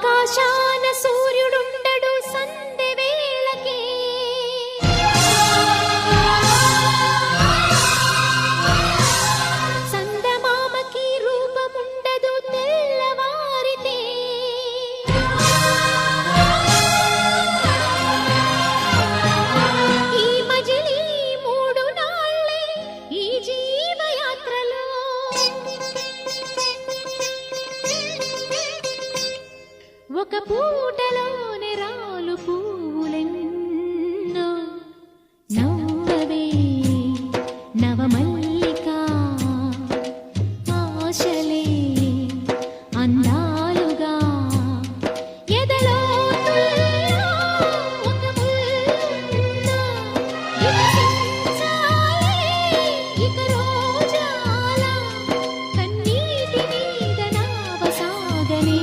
搞笑。ఒక పూటలోని రాలు పూలెన్నో. నవ్వవే నవమల్లిక. ఆశలే అందాలుగా. ఎదలో ఒక ముల్లో ఇక రోజాల. కన్నీటి మీద నావసాగలే